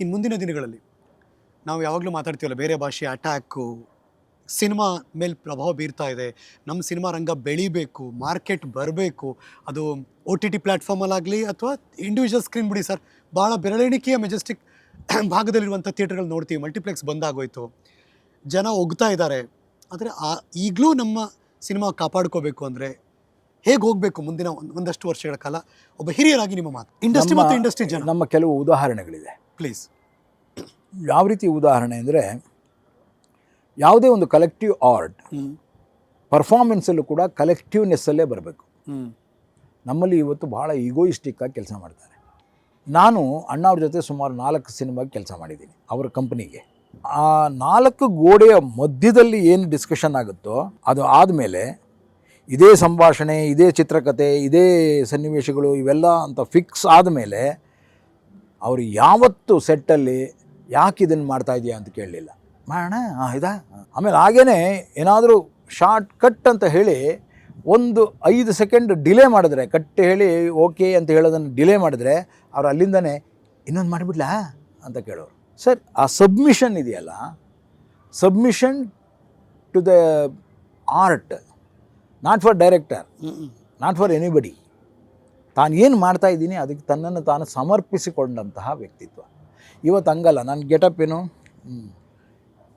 ಇನ್ನು ಮುಂದಿನ ದಿನಗಳಲ್ಲಿ ನಾವು ಯಾವಾಗಲೂ ಮಾತಾಡ್ತೀವಲ್ಲ ಬೇರೆ ಭಾಷೆ ಅಟ್ಯಾಕು ಸಿನಿಮಾ ಮೇಲೆ ಪ್ರಭಾವ ಬೀರ್ತಾ ಇದೆ ನಮ್ಮ ಸಿನಿಮಾ ರಂಗ ಬೆಳಿಬೇಕು ಮಾರ್ಕೆಟ್ ಬರಬೇಕು ಅದು ಒ ಟಿ ಟಿ ಪ್ಲ್ಯಾಟ್ಫಾರ್ಮಲ್ಲಾಗಲಿ ಅಥವಾ ಇಂಡಿವಿಜುವಲ್ ಸ್ಕ್ರೀನ್ ಬಿಡಿ ಸರ್ ಭಾಳ ಬೆರಳೆಣಿಕೆಯ ಮೆಜೆಸ್ಟಿಕ್ ಭಾಗದಲ್ಲಿರುವಂಥ ಥಿಯೇಟರ್ಗಳು ನೋಡ್ತೀವಿ ಮಲ್ಟಿಪ್ಲೆಕ್ಸ್ ಬಂದಾಗೋಯ್ತು. ಜನ ಒಗ್ತಾ ಇದ್ದಾರೆ ಆದರೆ ಆ ಈಗಲೂ ನಮ್ಮ ಸಿನಿಮಾ ಕಾಪಾಡ್ಕೋಬೇಕು ಅಂದರೆ ಹೇಗೆ ಹೋಗಬೇಕು ಮುಂದಿನ ಒಂದ್- ಒಂದಷ್ಟು ವರ್ಷಗಳ ಕಾಲ ಒಬ್ಬ ಹಿರಿಯರಾಗಿ ನಿಮ್ಮ ಮಾತು ಇಂಡಸ್ಟ್ರಿ ಮತ್ತು ಇಂಡಸ್ಟ್ರಿ ಜನ? ನಮ್ಮ ಕೆಲವು ಉದಾಹರಣೆಗಳಿದೆ. ಪ್ಲೀಸ್ ಯಾವ ರೀತಿ ಉದಾಹರಣೆ ಅಂದರೆ ಯಾವುದೇ ಒಂದು ಕಲೆಕ್ಟಿವ್ ಆರ್ಟ್ ಪರ್ಫಾರ್ಮೆನ್ಸಲ್ಲೂ ಕೂಡ ಕಲೆಕ್ಟಿವ್ನೆಸ್ಸಲ್ಲೇ ಬರಬೇಕು. ನಮ್ಮಲ್ಲಿ ಇವತ್ತು ಭಾಳ ಈಗೋಯಿಸ್ಟಿಕ್ಕಾಗಿ ಕೆಲಸ ಮಾಡ್ತಾರೆ. ನಾನು ಅಣ್ಣವ್ರ ಜೊತೆ ಸುಮಾರು ನಾಲ್ಕು ಸಿನಿಮಾಗೆ ಕೆಲಸ ಮಾಡಿದ್ದೀನಿ ಅವರ ಕಂಪ್ನಿಗೆ ಆ ನಾಲ್ಕು ಗೋಡೆಯ ಮಧ್ಯದಲ್ಲಿ ಏನು ಡಿಸ್ಕಷನ್ ಆಗುತ್ತೋ ಅದು ಆದಮೇಲೆ ಇದೇ ಸಂಭಾಷಣೆ ಇದೇ ಚಿತ್ರಕಥೆ ಇದೇ ಸನ್ನಿವೇಶಗಳು ಇವೆಲ್ಲ ಅಂತ ಫಿಕ್ಸ್ ಆದಮೇಲೆ ಅವರು ಯಾವತ್ತು ಸೆಟ್ಟಲ್ಲಿ ಯಾಕೆ ಇದನ್ನು ಮಾಡ್ತಾ ಇದೆಯಾ ಅಂತ ಕೇಳಲಿಲ್ಲ. ಮಾಡೋಣ ಇದಾ? ಆಮೇಲೆ ಹಾಗೇ ಏನಾದರೂ ಶಾರ್ಟ್ ಕಟ್ ಅಂತ ಹೇಳಿ ಒಂದು ಐದು ಸೆಕೆಂಡ್ ಡಿಲೇ ಮಾಡಿದ್ರೆ, ಕಟ್ ಹೇಳಿ ಓಕೆ ಅಂತ ಹೇಳೋದನ್ನು ಡಿಲೇ ಮಾಡಿದ್ರೆ ಅವ್ರು ಅಲ್ಲಿಂದನೇ ಇನ್ನೊಂದು ಮಾಡಿಬಿಡ್ಲಾ ಅಂತ ಕೇಳೋರು. ಸರ್, ಆ ಸಬ್ಮಿಷನ್ ಇದೆಯಲ್ಲ, submission to the art, not for director, not for anybody. ತಾನು ಏನು ಮಾಡ್ತಾ ಇದ್ದೀನಿ ಅದಕ್ಕೆ ತನ್ನನ್ನು ತಾನು ಸಮರ್ಪಿಸಿಕೊಂಡಂತಹ ವ್ಯಕ್ತಿತ್ವ. ಇವತ್ತು ಹಂಗಲ್ಲ ನನ್ನ ಗೆಟಪ್ ಏನು.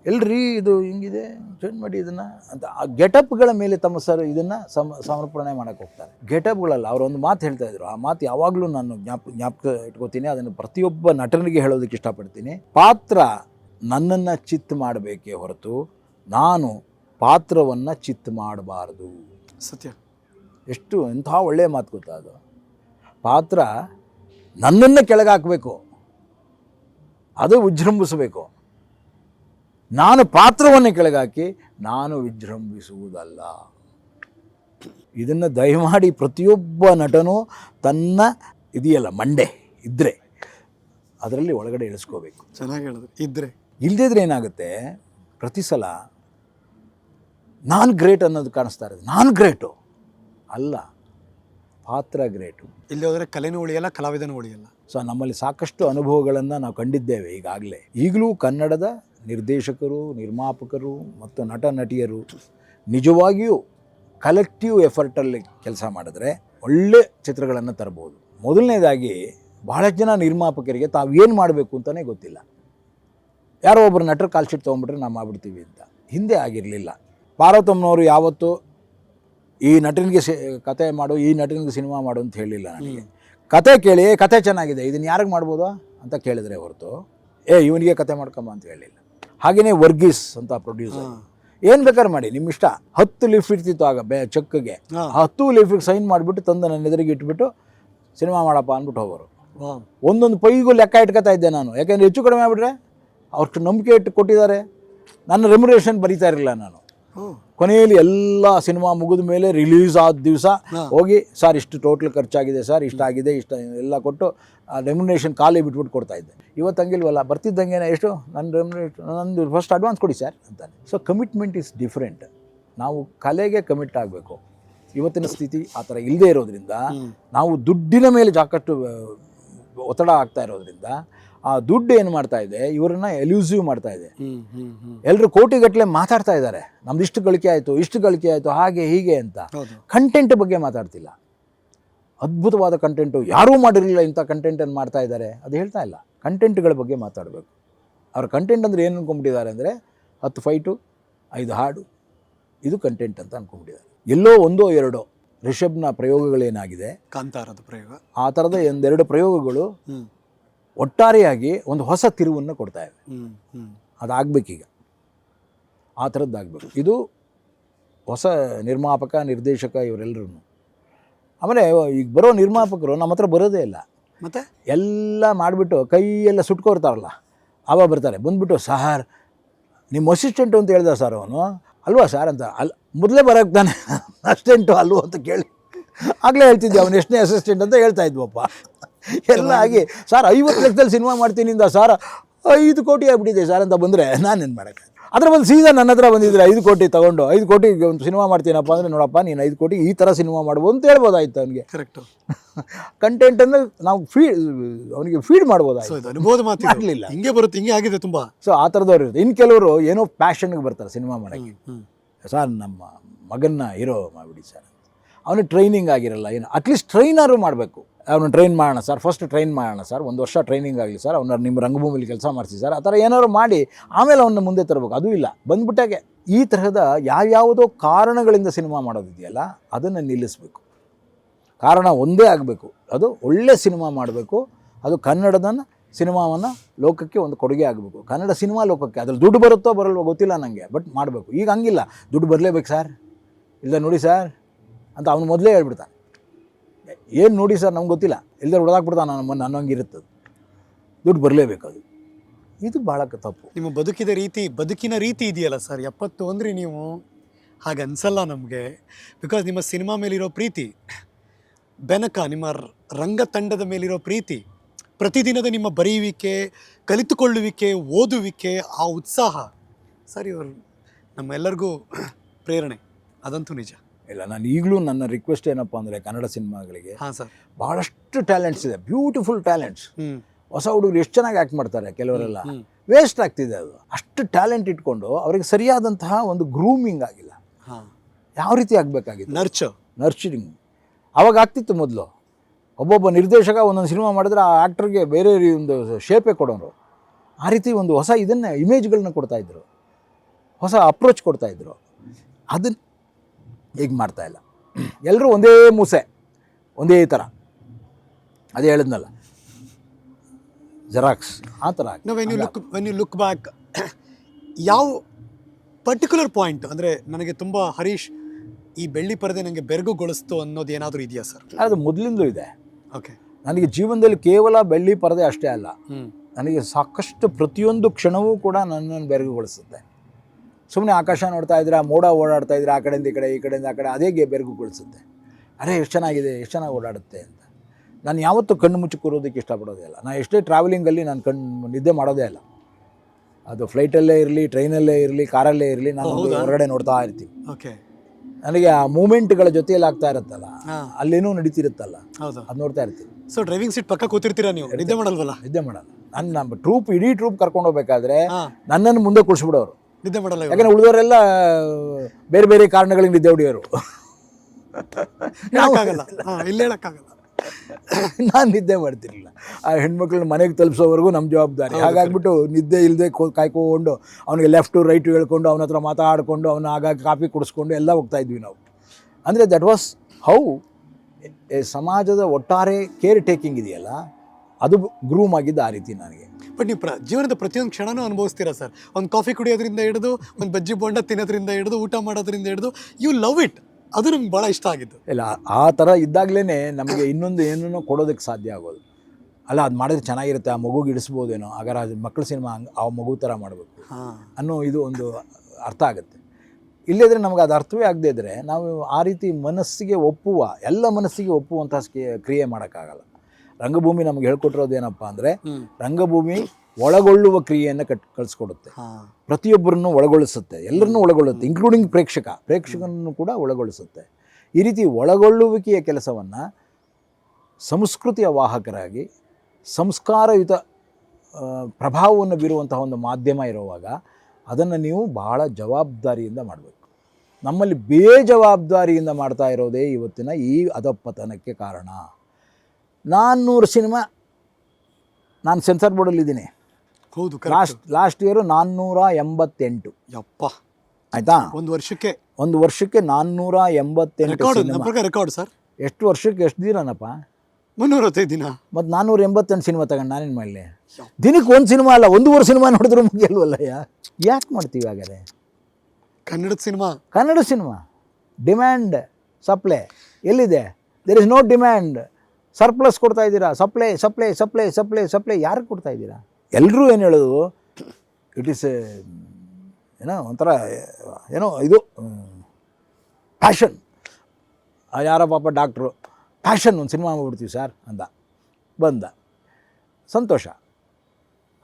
ಎಲ್ರಿ ಇದು ಹಿಂಗಿದೆ? ಚೇಂಜ್ ಮಾಡಿ ಇದನ್ನು ಅಂತ. ಆ ಗೆಟಪ್ಗಳ ಮೇಲೆ ತಮ್ಮ ಸರ್ ಇದನ್ನು ಸಮ ಸಮರ್ಪಣೆ ಮಾಡೋಕ್ಕೆ ಹೋಗ್ತಾರೆ. ಗೆಟಪ್ಗಳಲ್ಲ ಅವರೊಂದು ಮಾತು ಹೇಳ್ತಾ ಇದ್ರು. ಆ ಮಾತು ಯಾವಾಗಲೂ ನಾನು ಜ್ಞಾಪ ಜ್ಞಾಪಕ ಇಟ್ಕೋತೀನಿ. ಅದನ್ನು ಪ್ರತಿಯೊಬ್ಬ ನಟನಿಗೆ ಹೇಳೋದಕ್ಕೆ ಇಷ್ಟಪಡ್ತೀನಿ. ಪಾತ್ರ ನನ್ನನ್ನು ಚಿತ್ ಮಾಡಬೇಕೇ ಹೊರತು ನಾನು ಪಾತ್ರವನ್ನು ಚಿತ್ ಮಾಡಬಾರ್ದು. ಸತ್ಯ. ಎಷ್ಟು ಎಂಥ ಒಳ್ಳೆಯ ಮಾತು ಗೊತ್ತಾ ಅದು? ಪಾತ್ರ ನನ್ನನ್ನು ಕೆಳಗೆ ಹಾಕಬೇಕು ಅದು ವಿಜೃಂಭಿಸಬೇಕು. ನಾನು ಪಾತ್ರವನ್ನು ಕೆಳಗಾಕಿ ನಾನು ವಿಜೃಂಭಿಸುವುದಲ್ಲ. ಇದನ್ನು ದಯಮಾಡಿ ಪ್ರತಿಯೊಬ್ಬ ನಟನೂ ತನ್ನ ಇದೆಯಲ್ಲ ಮಂಡೆ ಇದ್ದರೆ ಅದರಲ್ಲಿ ಒಳಗಡೆ ಇಳಿಸ್ಕೋಬೇಕು. ಚೆನ್ನಾಗಿ ಹೇಳಿದ್ರು. ಇದ್ದರೆ ಇಲ್ಲದಿದ್ರೆ ಏನಾಗುತ್ತೆ? ಪ್ರತಿ ಸಲ ನಾನು ಗ್ರೇಟ್ ಅನ್ನೋದು ಕಾಣಿಸ್ತಾ ಇರೋದು. ನಾನು ಗ್ರೇಟು. ಅಲ್ಲ. ಪಾತ್ರ ಗ್ರೇಟು ಇಲ್ಲಿ ಹೋದರೆ ಕಲೆನೂ ಉಳಿಯಲ್ಲ ಕಲಾವಿದನೂ ಉಳಿಯಲ್ಲ. ಸೊ ನಮ್ಮಲ್ಲಿ ಸಾಕಷ್ಟು ಅನುಭವಗಳನ್ನು ನಾವು ಕಂಡಿದ್ದೇವೆ ಈಗಾಗಲೇ. ಈಗಲೂ ಕನ್ನಡದ ನಿರ್ದೇಶಕರು ನಿರ್ಮಾಪಕರು ಮತ್ತು ನಟ ನಟಿಯರು ನಿಜವಾಗಿಯೂ ಕಲೆಕ್ಟಿವ್ ಎಫರ್ಟಲ್ಲಿ ಕೆಲಸ ಮಾಡಿದ್ರೆ ಒಳ್ಳೆ ಚಿತ್ರಗಳನ್ನು ತರ್ಬೋದು. ಮೊದಲನೇದಾಗಿ ಬಹಳಷ್ಟು ಜನ ನಿರ್ಮಾಪಕರಿಗೆ ತಾವು ಏನು ಮಾಡಬೇಕು ಅಂತಲೇ ಗೊತ್ತಿಲ್ಲ. ಯಾರೋ ಒಬ್ಬರು ನಟರು ಕಾಲ್ಶೀಟ್ ತೊಗೊಂಡ್ಬಿಟ್ರೆ ನಾವು ಮಾಡಿಬಿಡ್ತೀವಿ ಅಂತ. ಹಿಂದೆ ಆಗಿರಲಿಲ್ಲ. ಪಾರ್ವತಮ್ಮನವರು ಯಾವತ್ತೂ ಈ ನಟನಿಗೆ ಸಿ ಕತೆ ಮಾಡು ಈ ನಟನಿಗೆ ಸಿನಿಮಾ ಮಾಡು ಅಂತ ಹೇಳಿಲ್ಲ ನನಗೆ. ಕತೆ ಕೇಳಿ ಕತೆ ಚೆನ್ನಾಗಿದೆ ಇದನ್ನು ಯಾರಿಗೆ ಮಾಡ್ಬೋದು ಅಂತ ಕೇಳಿದ್ರೆ ಹೊರತು ಏ ಇವನಿಗೆ ಕತೆ ಮಾಡ್ಕೊಂಬ ಅಂತ ಹೇಳಿಲ್ಲ. ಹಾಗೆಯೇ ವರ್ಗೀಸ್ ಅಂತ ಪ್ರೊಡ್ಯೂಸರ್ ಏನು ಬೇಕಾದ್ರೆ ಮಾಡಿ ನಿಮ್ಮ ಇಷ್ಟ ಹತ್ತು ಲಿಫ್ಟ್ ಇರ್ತಿತ್ತು ಆಗ ಬೇ ಚೆಕ್ಗೆ. ಹತ್ತು ಲಿಫ್ಟಿಗೆ ಸೈನ್ ಮಾಡಿಬಿಟ್ಟು ತಂದು ನನ್ನ ಎದುರಿಗೆ ಇಟ್ಬಿಟ್ಟು ಸಿನಿಮಾ ಮಾಡಪ್ಪ ಅಂದ್ಬಿಟ್ಟು ಹೋಗೋರು. ಒಂದೊಂದು ಪೈಗೂ ಲೆಕ್ಕ ಇಟ್ಕೊತಾ ಇದ್ದೆ ನಾನು. ಯಾಕೆಂದರೆ ಹೆಚ್ಚು ಕಡಿಮೆ ಆಗ್ಬಿಟ್ರೆ ಅವ್ರಷ್ಟು ನಂಬಿಕೆ ಇಟ್ಟು ಕೊಟ್ಟಿದ್ದಾರೆ. ನನ್ನ ರೆಮ್ಯುರೇಷನ್ ಬರೀತಾ ಇರಲಿಲ್ಲ ನಾನು. ಕೊನೆಯಲ್ಲಿ ಎಲ್ಲ ಸಿನಿಮಾ ಮುಗಿದ ಮೇಲೆ ರಿಲೀಸ್ ಆದ ದಿವಸ ಹೋಗಿ ಸರ್ ಇಷ್ಟು ಟೋಟಲ್ ಖರ್ಚಾಗಿದೆ ಸರ್ ಇಷ್ಟಾಗಿದೆ ಇಷ್ಟ ಎಲ್ಲ ಕೊಟ್ಟು ಆ ರೆಮ್ಯುನೇಷನ್ ಖಾಲಿ ಬಿಟ್ಬಿಟ್ಟು ಕೊಡ್ತಾ ಇದ್ದೆ. ಇವತ್ತು ಹಂಗಿಲ್ವಲ್ಲ ಬರ್ತಿದ್ದಂಗೆ ಎಷ್ಟು ನನ್ನ ರೆಮ್ಯುನೇಷನ್ ನಂದು ಫಸ್ಟ್ ಅಡ್ವಾನ್ಸ್ ಕೊಡಿ ಸರ್ ಅಂತಾನೆ. ಸೊ ಕಮಿಟ್ಮೆಂಟ್ ಇಸ್ ಡಿಫ್ರೆಂಟ್ ನಾವು ಕಲೆಗೆ ಕಮಿಟ್ ಆಗಬೇಕು. ಇವತ್ತಿನ ಸ್ಥಿತಿ ಆ ಥರ ಇಲ್ಲದೆ ಇರೋದ್ರಿಂದ ನಾವು ದುಡ್ಡಿನ ಮೇಲೆ ಸಾಕಷ್ಟು ಒತ್ತಡ ಆಗ್ತಾ ಇರೋದ್ರಿಂದ ಆ ದುಡ್ಡು ಏನು ಮಾಡ್ತಾ ಇದೆ ಇವರನ್ನ ಎಲ್ಯೂಸಿವ್ ಮಾಡ್ತಾ ಇದೆ. ಎಲ್ಲರೂ ಕೋಟಿಗಟ್ಟಲೆ ಮಾತಾಡ್ತಾ ಇದ್ದಾರೆ ನಮ್ದು ಇಷ್ಟು ಗಳಿಕೆ ಆಯಿತು ಇಷ್ಟು ಗಳಿಕೆ ಆಯಿತು ಹಾಗೆ ಹೀಗೆ ಅಂತ. ಕಂಟೆಂಟ್ ಬಗ್ಗೆ ಮಾತಾಡ್ತಿಲ್ಲ. ಅದ್ಭುತವಾದ ಕಂಟೆಂಟು ಯಾರೂ ಮಾಡಿರಲಿಲ್ಲ ಇಂಥ ಕಂಟೆಂಟನ್ನು ಮಾಡ್ತಾ ಇದ್ದಾರೆ ಅದು ಹೇಳ್ತಾ ಇಲ್ಲ. ಕಂಟೆಂಟ್ಗಳ ಬಗ್ಗೆ ಮಾತಾಡಬೇಕು. ಅವ್ರ ಕಂಟೆಂಟ್ ಅಂದರೆ ಏನು ಅನ್ಕೊಂಬಿಟ್ಟಿದ್ದಾರೆ ಅಂದರೆ ಹತ್ತು ಫೈಟು ಐದು ಹಾಡು. ಇದು ಕಂಟೆಂಟ್ ಅಂತ ಅನ್ಕೊಂಬಿಟ್ಟಿದ್ದಾರೆ ಎಲ್ಲೋ ಒಂದೋ ಎರಡೋ ರಿಷಬ್ನ ಪ್ರಯೋಗಗಳೇನಾಗಿದೆ? ಕಾಂತಾರದ ಪ್ರಯೋಗ. ಆ ಥರದ ಒಂದೆರಡು ಪ್ರಯೋಗಗಳು ಒಟ್ಟಾರೆಯಾಗಿ ಒಂದು ಹೊಸ ತಿರುವನ್ನು ಕೊಡ್ತಾ ಇವೆ ಅದಾಗಬೇಕೀಗ. ಆ ಥರದ್ದಾಗಬೇಕು. ಇದು ಹೊಸ ನಿರ್ಮಾಪಕ ನಿರ್ದೇಶಕ ಇವರೆಲ್ಲರೂ ಆಮೇಲೆ ಈಗ ಬರೋ ನಿರ್ಮಾಪಕರು ನಮ್ಮ ಹತ್ರ ಬರೋದೇ ಇಲ್ಲ. ಮತ್ತೆ? ಎಲ್ಲ ಮಾಡಿಬಿಟ್ಟು ಕೈಯೆಲ್ಲ ಸುಟ್ಕೊರ್ತಾರಲ್ಲ ಆವಾಗ ಬರ್ತಾರೆ. ಬಂದುಬಿಟ್ಟು ಸಾರ್ ನಿಮ್ಮ ಅಸಿಸ್ಟೆಂಟು ಅಂತ ಹೇಳ್ದ ಸರ್ ಅವನು? ಅಲ್ವಾ ಸರ್ ಅಂತ. ಅಲ್ ಮೊದಲೇ ಬರೋಕ್ಕೆ ತಾನೆ. ಅಸಿಸ್ಟೆಂಟು ಅಲ್ವ ಅಂತ ಕೇಳಿ. ಆಗಲೇ ಹೇಳ್ತಿದ್ದೆ. ಅವನು ಎಷ್ಟನೇ ಅಸಿಸ್ಟೆಂಟ್ ಅಂತ ಹೇಳ್ತಾ ಇದ್ವಪ್ಪ. ಎಲ್ಲ ಆಗಿ ಸರ್ ಐವತ್ತು ಲಕ್ಷದಲ್ಲಿ ಸಿನಿಮಾ ಮಾಡ್ತೀನಿಂದ ಸರ್ ಐದು ಕೋಟಿ ಆಗ್ಬಿಟ್ಟಿದೆ ಸರ್ ಅಂತ ಬಂದರೆ ಏನು ಮಾಡೋಕ್ಕೆ ಅದ್ರ ಒಂದು ಸೀಸನ್ ನನ್ನ ಹತ್ರ ಬಂದಿದ್ರೆ ಐದು ಕೋಟಿ ತಗೊಂಡು ಐದು ಕೋಟಿ ಒಂದು ಸಿನಿಮಾ ಮಾಡ್ತೀನಪ್ಪ ಅಂದರೆ ನೋಡಪ್ಪ ನೀನು ಐದು ಕೋಟಿ ಈ ಥರ ಸಿನಿಮಾ ಮಾಡ್ಬೋದು ಅಂತ ಹೇಳ್ಬೋದಾಯ್ತು ಅವನಿಗೆ. ಕರೆಕ್ಟ್ ಕಂಟೆಂಟನ್ನು ನಾವು ಫೀಡ್ ಅವನಿಗೆ ಫೀಡ್ ಮಾಡ್ಬೋದಾಯ್ತು. ಮಾಡ್ಲಿಲ್ಲ. ಹಿಂಗೆ ಬರುತ್ತೆ ಹಿಂಗೆ ಆಗಿದೆ ತುಂಬ. ಸೊ ಆ ಥರದವ್ರು ಇರುತ್ತೆ ಇನ್ನು ಕೆಲವರು ಏನೋ ಪ್ಯಾಷನ್ಗೆ ಬರ್ತಾರೆ ಸಿನಿಮಾ ಮಾಡೋಕ್ಕೆ. ಸರ್ ನಮ್ಮ ಮಗನ್ನ ಹೀರೋ ಮಾಡಿಬಿಡಿ ಸರ್. ಅವನು ಟ್ರೈನಿಂಗ್ ಆಗಿರಲ್ಲ ಏನು ಅಟ್ಲೀಸ್ಟ್ ಟ್ರೈನರು ಮಾಡಬೇಕು. ಅವನು ಟ್ರೈನ್ ಮಾಡೋಣ ಸರ್ ಫಸ್ಟ್ ಟ್ರೈನ್ ಮಾಡೋಣ ಸರ್ ಒಂದು ವರ್ಷ ಟ್ರೈನಿಂಗ್ ಆಗಲಿ ಸರ್ ಅವ್ನ ನಿಮ್ಮ ರಂಗಭೂಮಿಲಿ ಕೆಲಸ ಮಾಡಿಸಿ ಸರ್ ಆ ಥರ ಏನಾದ್ರು ಮಾಡಿ, ಆಮೇಲೆ ಅವನ್ನ ಮುಂದೆ ತರಬೇಕು. ಅದು ಇಲ್ಲ. ಬಂದ್ಬಿಟ್ಟಾಗೆ ಈ ತರಹದ ಯಾವ್ಯಾವುದೋ ಕಾರಣಗಳಿಂದ ಸಿನಿಮಾ ಮಾಡೋದಿದೆಯಲ್ಲ, ಅದನ್ನು ನಿಲ್ಲಿಸಬೇಕು. ಕಾರಣ ಒಂದೇ ಆಗಬೇಕು. ಅದು ಒಳ್ಳೆ ಸಿನಿಮಾ ಮಾಡಬೇಕು. ಅದು ಕನ್ನಡದ ಸಿನಿಮಾವನ್ನು ಲೋಕಕ್ಕೆ ಒಂದು ಕೊಡುಗೆ ಆಗಬೇಕು. ಕನ್ನಡ ಸಿನಿಮಾ ಲೋಕಕ್ಕೆ. ಅದ್ರಲ್ಲಿ ದುಡ್ಡು ಬರುತ್ತೋ ಬರಲ್ವೋ ಗೊತ್ತಿಲ್ಲ ನನಗೆ ಬಟ್ ಮಾಡಬೇಕು. ಈಗ ಹಂಗಿಲ್ಲ. ದುಡ್ಡು ಬರಲೇಬೇಕು ಸರ್ ಇಲ್ಲ ನೋಡಿ ಸರ್ ಅಂತ ಅವನು ಮೊದಲೇ ಹೇಳ್ಬಿಡ್ತಾನೆ. ಏನು ನೋಡಿ ಸರ್ ನಮ್ಗೆ ಗೊತ್ತಿಲ್ಲ. ಇಲ್ಲದೆ ಹೊಡೆದಾಕ್ಬಿಡ್ತಾನೆ ನಮ್ಮನ್ನು ಅನ್ನೋ ಇರುತ್ತದು. ದುಡ್ಡು ಬರಲೇಬೇಕು ಇದು ಭಾಳ ತಪ್ಪು. ನಿಮ್ಮ ಬದುಕಿದ ರೀತಿ, ಬದುಕಿನ ರೀತಿ ಇದೆಯಲ್ಲ ಸರ್? ಎಪ್ಪತ್ತು ಅಂದರೆ ನೀವು ಹಾಗೆ ಅನಿಸಲ್ಲ ನಮಗೆ. ಬಿಕಾಸ್ ನಿಮ್ಮ ಸಿನಿಮಾ ಮೇಲಿರೋ ಪ್ರೀತಿ, ಬೆನಕ, ನಿಮ್ಮ ರಂಗ ತಂಡದ ಮೇಲಿರೋ ಪ್ರೀತಿ, ಪ್ರತಿದಿನದ ನಿಮ್ಮ ಬರೆಯುವಿಕೆ, ಕಲಿತುಕೊಳ್ಳುವಿಕೆ, ಓದುವಿಕೆ, ಆ ಉತ್ಸಾಹ, ಸರ್ ಇವರು ನಮ್ಮೆಲ್ಲರಿಗೂ ಪ್ರೇರಣೆ. ಅದಂತೂ ನಿಜ. ಇಲ್ಲ ನಾನು ಈಗಲೂ ನನ್ನ ರಿಕ್ವೆಸ್ಟ್ ಏನಪ್ಪ ಅಂದರೆ ಕನ್ನಡ ಸಿನಿಮಾಗಳಿಗೆ ಹಾಂ ಸರ್ ಭಾಳಷ್ಟು ಟ್ಯಾಲೆಂಟ್ಸ್ ಇದೆ ಬ್ಯೂಟಿಫುಲ್ ಟ್ಯಾಲೆಂಟ್ಸ್ ಹೊಸ ಹುಡುಗರು ಎಷ್ಟು ಚೆನ್ನಾಗಿ ಆ್ಯಕ್ಟ್ ಮಾಡ್ತಾರೆ ಕೆಲವರೆಲ್ಲ. ವೇಸ್ಟ್ ಆಗ್ತಿದೆ ಅದು. ಅಷ್ಟು ಟ್ಯಾಲೆಂಟ್ ಇಟ್ಕೊಂಡು ಅವರಿಗೆ ಸರಿಯಾದಂತಹ ಒಂದು ಗ್ರೂಮಿಂಗ್ ಆಗಿಲ್ಲ. ಯಾವ ರೀತಿ ಆಗಬೇಕಾಗಿತ್ತು? ನರ್ಚ. ನರ್ಚರಿಂಗ್. ಅವಾಗ ಆಗ್ತಿತ್ತು ಮೊದಲು. ಒಬ್ಬೊಬ್ಬ ನಿರ್ದೇಶಕ ಒಂದೊಂದು ಸಿನಿಮಾ ಮಾಡಿದ್ರೆ ಆ ಆ್ಯಕ್ಟ್ರಿಗೆ ಬೇರೆ ಒಂದು ಶೇಪೇ ಕೊಡೋರು. ಆ ರೀತಿ ಒಂದು ಹೊಸ ಇದನ್ನು ಇಮೇಜ್ಗಳನ್ನ ಕೊಡ್ತಾಯಿದ್ರು ಹೊಸ ಅಪ್ರೋಚ್ ಕೊಡ್ತಾಯಿದ್ರು ಅದನ್ನು ಈಗ ಮಾಡ್ತಾ ಇಲ್ಲ. ಎಲ್ಲರೂ ಒಂದೇ ಮೂಸೆ ಒಂದೇ ಥರ. ಅದೇ ಹೇಳಿದ್ನಲ್ಲ. ಜೆರಾಕ್ಸ್ ಆ ಥರ when you look when you look back ಯಾವ ಪರ್ಟಿಕ್ಯುಲರ್ ಪಾಯಿಂಟ್ ಅಂದರೆ ನನಗೆ ತುಂಬ ಹರೀಶ್ ಈ ಬೆಳ್ಳಿ ಪರದೆ ನನಗೆ ಬೆರಗುಗೊಳಿಸ್ತು ಅನ್ನೋದು ಏನಾದರೂ ಇದೆಯಾ ಸರ್? ಅದು ಮೊದಲಿಂದಲೂ ಇದೆ. ಓಕೆ ನನಗೆ ಜೀವನದಲ್ಲಿ ಕೇವಲ ಬೆಳ್ಳಿ ಪರದೆ ಅಷ್ಟೇ ಅಲ್ಲ. ನನಗೆ ಸಾಕಷ್ಟು ಪ್ರತಿಯೊಂದು ಕ್ಷಣವೂ ಕೂಡ ನನ್ನನ್ನು ಬೆರಗುಗೊಳಿಸುತ್ತೆ. ಸುಮ್ಮನೆ ಆಕಾಶ ನೋಡ್ತಾ ಇದ್ರೆ ಮೋಡ ಓಡಾಡ್ತಾ ಇದ್ರೆ ಆ ಕಡೆಯಿಂದ ಈ ಕಡೆ ಈ ಕಡೆಯಿಂದ ಆ ಕಡೆ ಅದೇ ಬೆರಗು ಕೊಳಿಸುತ್ತೆ ಅರೆ ಎಷ್ಟು ಚೆನ್ನಾಗಿದೆ ಎಷ್ಟು ಚೆನ್ನಾಗಿ ಓಡಾಡುತ್ತೆ ಅಂತ. ನಾನು ಯಾವತ್ತೂ ಕಣ್ಣು ಮುಚ್ಚಿ ಕೂರೋದಕ್ಕೆ ಇಷ್ಟಪಡೋದೇ ಇಲ್ಲ. ನಾನು ಎಷ್ಟೇ ಟ್ರಾವೆಲಿಂಗಲ್ಲಿ ನಾನು ಕಣ್ಣು ನಿದ್ದೆ ಮಾಡೋದೇ ಇಲ್ಲ. ಅದು ಫ್ಲೈಟಲ್ಲೇ ಇರಲಿ ಟ್ರೈನಲ್ಲೇ ಇರಲಿ ಕಾರಲ್ಲೇ ಇರಲಿ ನಾನು ಹೊರಗಡೆ ನೋಡ್ತಾ ಇರ್ತೀನಿ. ಓಕೆ. ನನಗೆ ಆ ಮೂಮೆಂಟ್ಗಳ ಜೊತೆಯಲ್ಲಿ ಆಗ್ತಾ ಇರುತ್ತಲ್ಲ ಅಲ್ಲೇನೂ ನಡೀತಿರುತ್ತಲ್ಲ ಹೌದು. ಅದು ನೋಡ್ತಾ ಇರ್ತೀನಿ. ಸೊ ಡ್ರೈವಿಂಗ್ ಸೀಟ್ ಪಕ್ಕ ಕೂತಿರ್ತೀರಾ ನೀವು? ನಿದ್ದೆ ಮಾಡಲ್ವಲ್ಲ? ನಿದ್ದೆ ಮಾಡಲ್ಲ. ನನ್ನ ನಮ್ಮ ಟ್ರೂಪ್ ಇಡೀ ಟ್ರೂಪ್ ಕರ್ಕೊಂಡು ಹೋಗ್ಬೇಕಾದ್ರೆ ನನ್ನನ್ನು ಮುಂದೆ ಕುಳಿಸ್ಬಿಡೋರು ನಿದ್ದೆ ಮಾಡಲ್ಲ? ಯಾಕಂದ್ರೆ ಉಳಿದವರೆಲ್ಲ ಬೇರೆ ಬೇರೆ ಕಾರಣಗಳಿಗೆ ನಿದ್ದೆ ಹೊಡೆಯೋರು. ಹೇಳಕ್ಕಾಗಲ್ಲ ಇಲ್ಲ ಇಲ್ಲಿ ಹೇಳಕ್ಕಾಗಲ್ಲ ನಾನು ನಿದ್ದೆ ಮಾಡ್ತಿರ್ಲಿಲ್ಲ. ಆ ಹೆಣ್ಮಕ್ಳನ್ನ ಮನೆಗೆ ತಲುಪಿಸೋವರೆಗೂ ನಮ್ಮ ಜವಾಬ್ದಾರಿ. ಹಾಗಾಗ್ಬಿಟ್ಟು ನಿದ್ದೆ ಇಲ್ಲದೆ ಕಾಯ್ಕೊಂಡು ಅವನಿಗೆ ಲೆಫ್ಟು ರೈಟು ಹೇಳ್ಕೊಂಡು ಅವನ ಹತ್ರ ಮಾತಾಡಿಕೊಂಡು ಅವನ ಆಗಾಗ ಕಾಫಿ ಕುಡಿಸ್ಕೊಂಡು ಎಲ್ಲ ಹೋಗ್ತಾ ಇದ್ವಿ ನಾವು. ಅಂದರೆ ದಟ್ ವಾಸ್ ಹೌ ಸಮಾಜದ ಒಟ್ಟಾರೆ ಕೇರ್ ಟೇಕಿಂಗ್ ಇದೆಯಲ್ಲ? ಅದು ಗ್ರೂಮ್ ಆಗಿದ್ದ ಆ ರೀತಿ ನನಗೆ. ಬಟ್ ನೀವು ಪ್ರ ಜೀವನದ ಪ್ರತಿಯೊಂದು ಕ್ಷಣನೂ ಅನುಭವಿಸ್ತೀರಾ ಸರ್? ಒಂದು ಕಾಫಿ ಕುಡಿಯೋದ್ರಿಂದ ಹಿಡಿದು ಒಂದು ಬಜ್ಜಿ ಬೋಂಡ ತಿನ್ನೋದ್ರಿಂದ ಹಿಡಿದು ಊಟ ಮಾಡೋದ್ರಿಂದ ಹಿಡಿದು ಯು ಲವ್ ಇಟ್ ಅದು ನಂಗೆ ಭಾಳ ಇಷ್ಟ ಆಗಿತ್ತು ಇಲ್ಲ ಆ ಥರ ಇದ್ದಾಗಲೇ ನಮಗೆ ಇನ್ನೊಂದು ಏನೂ ಕೊಡೋದಕ್ಕೆ ಸಾಧ್ಯ ಆಗೋದು. ಅಲ್ಲ ಅದು ಮಾಡಿದ್ರೆ ಚೆನ್ನಾಗಿರುತ್ತೆ ಆ ಮಗುಗೆ ಇಡಿಸ್ಬೋದೇನೋ ಹಾಗಾದ್ರೆ ಅದು ಮಕ್ಕಳ ಸಿನಿಮಾ ಹಂಗೆ ಆ ಮಗು ಥರ ಮಾಡಬೇಕು. ಹಾಂ. ಅನ್ನೋ ಇದು ಒಂದು ಅರ್ಥ ಆಗುತ್ತೆ. ಇಲ್ಲದ್ರೆ ನಮಗೆ ಅದು ಅರ್ಥವೇ ಆಗದೇ ಇದ್ದರೆ ನಾವು ಆ ರೀತಿ ಮನಸ್ಸಿಗೆ ಒಪ್ಪುವ ಎಲ್ಲ ಮನಸ್ಸಿಗೆ ಒಪ್ಪುವಂಥ ಕ್ರಿಯೆ ಮಾಡೋಕ್ಕಾಗಲ್ಲ. ರಂಗಭೂಮಿ ನಮಗೆ ಹೇಳ್ಕೊಟ್ಟಿರೋದು ಏನಪ್ಪ ಅಂದರೆ ರಂಗಭೂಮಿ ಒಳಗೊಳ್ಳುವ ಕ್ರಿಯೆಯನ್ನು ಕಟ್ ಕಳಿಸ್ಕೊಡುತ್ತೆ. ಪ್ರತಿಯೊಬ್ಬರನ್ನು ಒಳಗೊಳಿಸುತ್ತೆ ಎಲ್ಲರನ್ನೂ ಒಳಗೊಳ್ಳುತ್ತೆ ಇನ್ಕ್ಲೂಡಿಂಗ್ ಪ್ರೇಕ್ಷಕ. ಪ್ರೇಕ್ಷಕನನ್ನು ಕೂಡ ಒಳಗೊಳಿಸುತ್ತೆ. ಈ ರೀತಿ ಒಳಗೊಳ್ಳುವಿಕೆಯ ಕೆಲಸವನ್ನು ಸಂಸ್ಕೃತಿಯ ವಾಹಕರಾಗಿ ಸಂಸ್ಕಾರಯುತ ಪ್ರಭಾವವನ್ನು ಬೀರುವಂತಹ ಒಂದು ಮಾಧ್ಯಮ ಇರುವಾಗ ಅದನ್ನು ನೀವು ಬಹಳ ಜವಾಬ್ದಾರಿಯಿಂದ ಮಾಡಬೇಕು. ನಮ್ಮಲ್ಲಿ ಬೇಜವಾಬ್ದಾರಿಯಿಂದ ಮಾಡ್ತಾ ಇರೋದೇ ಇವತ್ತಿನ ಈ ಅಧಪತನಕ್ಕೆ ಕಾರಣ. ನಾನ್ನೂರು ಸಿನಿಮಾ ನಾನು ಸೆನ್ಸರ್ ಬೋರ್ಡಲ್ಲಿದ್ದೀನಿ ಹೌದು ಲಾಸ್ಟ್ ಲಾಸ್ಟ್ ಇಯರು ನಾನ್ನೂರ ಎಂಬತ್ತೆಂಟು. ಯಪ್ಪ. ಆಯಿತಾ? ಒಂದು ವರ್ಷಕ್ಕೆ. ಒಂದು ವರ್ಷಕ್ಕೆ ನಾನ್ನೂರ ಎಂಬತ್ತೆಂಟು ರೆಕಾರ್ಡ್ ಸರ್ ಎಷ್ಟು ವರ್ಷಕ್ಕೆ ಎಷ್ಟು ದಿನನಪ್ಪ ಮುನ್ನೂರತ್ತೈದು ದಿನ. ಮತ್ತು ನಾನ್ನೂರ ಎಂಬತ್ತೆಂಟು ಸಿನಿಮಾ ತಗೊಂಡು ನಾನೇನು ಮಾಡಲಿ? ದಿನಕ್ಕೆ ಒಂದು ಸಿನಿಮಾ ಅಲ್ಲ ಒಂದೂವರೆ ಸಿನಿಮಾ ನೋಡಿದ್ರು ಮುಗಿಯಲ್ವಲ್ಲಯ್ಯ ಯಾಕೆ ಮಾಡ್ತೀವಿ ಹಾಗಾದ್ರೆ? ಕನ್ನಡದ cinema. Kannada cinema? Demand supply ಎಲ್ಲಿದೆ? There is no demand surplus ಕೊಡ್ತಾ ಇದ್ದೀರಾ? Supply supply supply supply supply ಯಾರಿಗೆ ಕೊಡ್ತಾ ಇದ್ದೀರಾ? ಎಲ್ಲರೂ ಏನು ಹೇಳೋದು? ಇಟ್ ಈಸ್ ಏನೋ ಒಂಥರ, ಏನೋ ಇದು ಪ್ಯಾಷನ್ ಯಾರೋ ಪಾಪ ಡಾಕ್ಟ್ರು ಪ್ಯಾಷನ್ ಒಂದು ಸಿನಿಮಾ ಮಾಡ್ಬಿಡ್ತೀವಿ ಸರ್ ಅಂದ. ಬಂದ. ಸಂತೋಷ.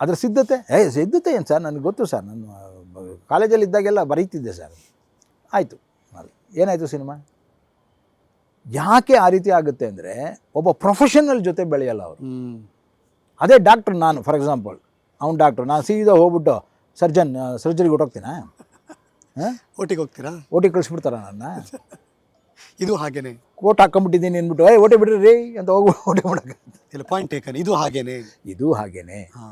ಅದರ ಸಿದ್ಧತೆ? ಏ, ಸಿದ್ಧತೆ ಏನು ಸರ್ ನನಗೆ ಗೊತ್ತು ಸರ್ ನಾನು ಕಾಲೇಜಲ್ಲಿ ಇದ್ದಾಗೆಲ್ಲ ಬರೀತಿದ್ದೆ ಸರ್ ಆಯಿತು. ಏನಾಯಿತು ಸಿನಿಮಾ ಯಾಕೆ ಆ ರೀತಿ ಆಗುತ್ತೆ ಅಂದರೆ ಒಬ್ಬ ಪ್ರೊಫೆಷನಲ್ ಜೊತೆ ಬೆಳೆಯಲ್ಲ ಅವರು. ಅದೇ ಡಾಕ್ಟ್ರ್ ನಾನು ಫಾರ್ ಎಕ್ಸಾಂಪಲ್ ಅವ್ನು ಡಾಕ್ಟ್ರು ನಾನು ಸೀದಾ ಹೋಗ್ಬಿಟ್ಟು ಸರ್ಜನ್ ಸರ್ಜರಿಗೆ ಹೊಟ್ಟೋಗ್ತೀನಾ ಓಟಿಗೆ ಹೋಗ್ತೀರಾ? ಓಟಿ ಕಳಿಸ್ಬಿಡ್ತಾರ ನನ್ನ? ಇದು ಹಾಗೇನೆ. ಕೋಟ್ ಹಾಕೊಂಬಿಟ್ಟಿದ್ದೀನಿ ಅಂದ್ಬಿಟ್ಟು ಏ ಓಟಿ ಬಿಡ್ರಿ ರೀ ಅಂತ ಹೋಗಿ ಓಟಿ ಇಲ್ಲ ಪಾಯಿಂಟ್ ಟೇಕನ್ ಇದು ಹಾಗೇನೆ. ಇದು ಹಾಗೇನೆ. ಹಾ.